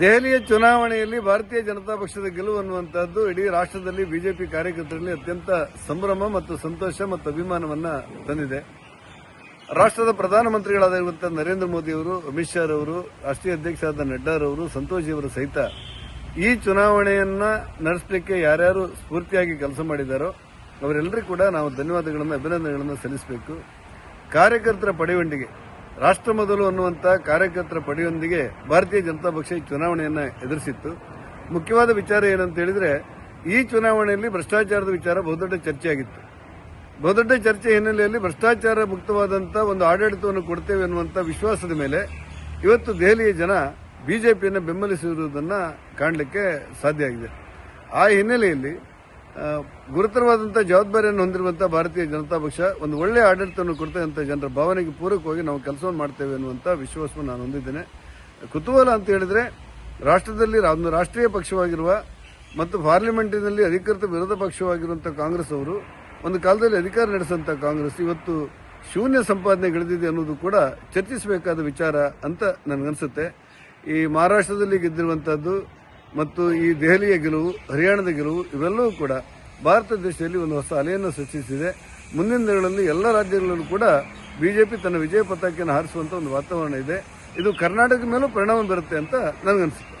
ದೆಹಲಿಯ ಚುನಾವಣೆಯಲ್ಲಿ ಭಾರತೀಯ ಜನತಾ ಪಕ್ಷದ ಗೆಲುವು ಅನ್ನುವಂತಹದ್ದು ಇಡೀ ರಾಷ್ಟ್ರದಲ್ಲಿ ಬಿಜೆಪಿ ಕಾರ್ಯಕರ್ತರಲ್ಲಿ ಅತ್ಯಂತ ಸಂಭ್ರಮ ಮತ್ತು ಸಂತೋಷ ಮತ್ತು ಅಭಿಮಾನವನ್ನ ತಂದಿದೆ. ರಾಷ್ಟ್ರದ ಪ್ರಧಾನಮಂತ್ರಿಗಳಾದಂತಹ ನರೇಂದ್ರ ಮೋದಿ ಅವರು, ಅಮಿತ್ ಶಾ ಅವರು ರಾಷ್ಟ್ರೀಯ ಅಧ್ಯಕ್ಷರಾದ ನಡ್ಡಾರವರು ಸಂತೋಷ್ ಅವರು ಸಹಿತ ಈ ಚುನಾವಣೆಯನ್ನ ನಡೆಸಲಿಕ್ಕೆ ಯಾರ್ಯಾರು ಸ್ಫೂರ್ತಿಯಾಗಿ ಕೆಲಸ ಮಾಡಿದಾರೋ ಅವರೆಲ್ಲರಿಗೂ ಕೂಡ ನಾವು ಧನ್ಯವಾದಗಳನ್ನು, ಅಭಿನಂದನೆಗಳನ್ನು ಸಲ್ಲಿಸಬೇಕು. ಕಾರ್ಯಕರ್ತರ ಪಡೆಯೊಂದಿಗೆ ರಾಷ್ಟ್ರ ಮೊದಲು ಅನ್ನುವಂಥ ಕಾರ್ಯಕರ್ತರ ಪಡೆಯೊಂದಿಗೆ ಭಾರತೀಯ ಜನತಾ ಪಕ್ಷ ಈ ಚುನಾವಣೆಯನ್ನು ಎದುರಿಸಿತ್ತು. ಮುಖ್ಯವಾದ ವಿಚಾರ ಏನಂತ ಹೇಳಿದ್ರೆ, ಈ ಚುನಾವಣೆಯಲ್ಲಿ ಭ್ರಷ್ಟಾಚಾರದ ವಿಚಾರ ಬಹುದೊಡ್ಡ ಚರ್ಚೆಯಾಗಿತ್ತು. ಬಹುದೊಡ್ಡ ಚರ್ಚೆ ಹಿನ್ನೆಲೆಯಲ್ಲಿ ಭ್ರಷ್ಟಾಚಾರ ಮುಕ್ತವಾದಂಥ ಒಂದು ಆಡಳಿತವನ್ನು ಕೊಡ್ತೇವೆ ಅನ್ನುವಂಥ ವಿಶ್ವಾಸದ ಮೇಲೆ ಇವತ್ತು ದೆಹಲಿಯ ಜನ ಬಿಜೆಪಿಯನ್ನು ಬೆಂಬಲಿಸಿರುವುದನ್ನು ಕಾಣಲಿಕ್ಕೆ ಸಾಧ್ಯ ಆಗಿದೆ. ಆ ಹಿನ್ನೆಲೆಯಲ್ಲಿ ಗುರುತರವಾದಂಥ ಜವಾಬ್ದಾರಿಯನ್ನು ಹೊಂದಿರುವಂಥ ಭಾರತೀಯ ಜನತಾ ಪಕ್ಷ ಒಂದು ಒಳ್ಳೆಯ ಆಡಳಿತವನ್ನು ಕೊಡ್ತಕ್ಕಂಥ ಜನರ ಭಾವನೆಗೆ ಪೂರಕವಾಗಿ ನಾವು ಕೆಲಸವನ್ನು ಮಾಡ್ತೇವೆ ಅನ್ನುವಂಥ ವಿಶ್ವಾಸವನ್ನು ನಾನು ಹೊಂದಿದ್ದೇನೆ. ಕುತೂಹಲ ಅಂತ ಹೇಳಿದ್ರೆ, ರಾಷ್ಟ್ರದಲ್ಲಿ ಒಂದು ರಾಷ್ಟ್ರೀಯ ಪಕ್ಷವಾಗಿರುವ ಮತ್ತು ಪಾರ್ಲಿಮೆಂಟಿನಲ್ಲಿ ಅಧಿಕೃತ ವಿರೋಧ ಪಕ್ಷವಾಗಿರುವಂಥ ಕಾಂಗ್ರೆಸ್ ಅವರು, ಒಂದು ಕಾಲದಲ್ಲಿ ಅಧಿಕಾರ ನಡೆಸುವಂಥ ಕಾಂಗ್ರೆಸ್ ಇವತ್ತು ಶೂನ್ಯ ಸಂಪಾದನೆ ಗೆಳೆದಿದೆ ಅನ್ನೋದು ಕೂಡ ಚರ್ಚಿಸಬೇಕಾದ ವಿಚಾರ ಅಂತ ನನಗನ್ಸುತ್ತೆ. ಈ ಮಹಾರಾಷ್ಟ್ರದಲ್ಲಿ ಗೆದ್ದಿರುವಂತಹದ್ದು ಮತ್ತು ಈ ದೆಹಲಿಯ ಗೆಲುವು, ಹರಿಯಾಣದ ಗೆಲುವು ಇವೆಲ್ಲವೂ ಕೂಡ ಭಾರತ ದೇಶದಲ್ಲಿ ಒಂದು ಹೊಸ ಅಲೆಯನ್ನು ಸೃಷ್ಟಿಸಿದೆ. ಮುಂದಿನ ದಿನಗಳಲ್ಲಿ ಎಲ್ಲ ರಾಜ್ಯಗಳಲ್ಲೂ ಕೂಡ ಬಿಜೆಪಿ ತನ್ನ ವಿಜಯ ಪತಾಕೆಯನ್ನು ಹಾರಿಸುವಂತ ಒಂದು ವಾತಾವರಣ ಇದೆ. ಇದು ಕರ್ನಾಟಕದ ಮೇಲೂ ಪರಿಣಾಮ ಬೀರುತ್ತೆ ಅಂತ ನನಗನ್ಸುತ್ತೆ.